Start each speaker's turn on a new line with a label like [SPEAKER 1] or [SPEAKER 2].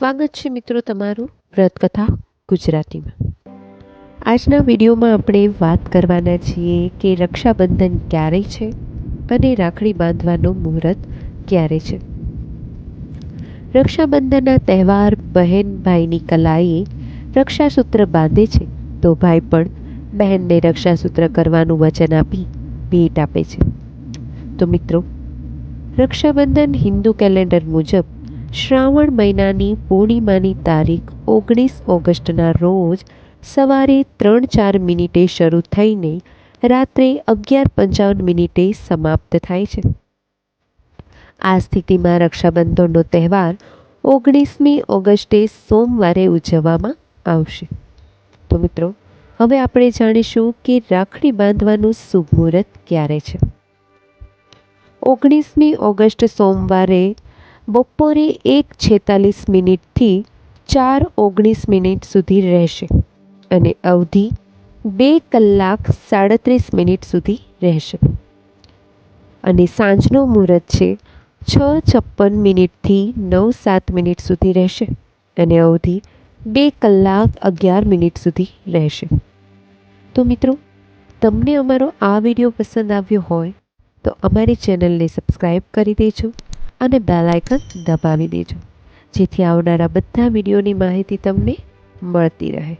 [SPEAKER 1] સ્વાગત છે મિત્રો તમારું વ્રતકથા ગુજરાતીમાં. આજના વિડીયોમાં આપણે વાત કરવાના છીએ કે રક્ષાબંધન ક્યારે છે અને રાખડી બાંધવાનો મુહૂર્ત ક્યારે છે. રક્ષાબંધનના તહેવાર બહેન ભાઈની કલાએ રક્ષાસૂત્ર બાંધે છે તો ભાઈ પણ બહેનને રક્ષાસૂત્ર કરવાનું વચન આપી ભેટ આપે છે. તો મિત્રો, રક્ષાબંધન હિન્દુ કેલેન્ડર મુજબ શ્રાવણ મહિનાની પૂર્ણિમાની તારીખ ઓગણીસ ઓગસ્ટના રોજ સવારે ત્રણ ચાર મિનિટે શરૂ થઈને રાત્રે અગિયાર પંચાવન મિનિટે સમાપ્ત થાય છે. આ સ્થિતિમાં રક્ષાબંધનનો તહેવાર ઓગણીસમી ઓગસ્ટે સોમવારે ઉજવવામાં આવશે. તો મિત્રો, હવે આપણે જાણીશું કે રાખડી બાંધવાનું શુભ મુહૂર્ત ક્યારે છે. ઓગણીસમી ઓગસ્ટ સોમવારે બપોરે એક છેતાલીસ મિનિટથી ચાર ઓગણીસ મિનિટ સુધી રહેશે અને અવધિ બે કલાક સાડત્રીસ મિનિટ સુધી રહેશે. અને સાંજનો મુહૂર્ત છે છ છપ્પન મિનિટથી નવ સાત મિનિટ સુધી રહેશે અને અવધિ બે કલાક અગિયાર મિનિટ સુધી રહેશે. તો મિત્રો, તમને અમારો આ વીડિયો પસંદ આવ્યો હોય તો અમારી ચેનલને સબસ્ક્રાઈબ કરી દેજો. અને બેલ આઇકન દબાવી દેજો. જેથી આવનારા બધા વિડીયોની માહિતી તમને મળતી રહે.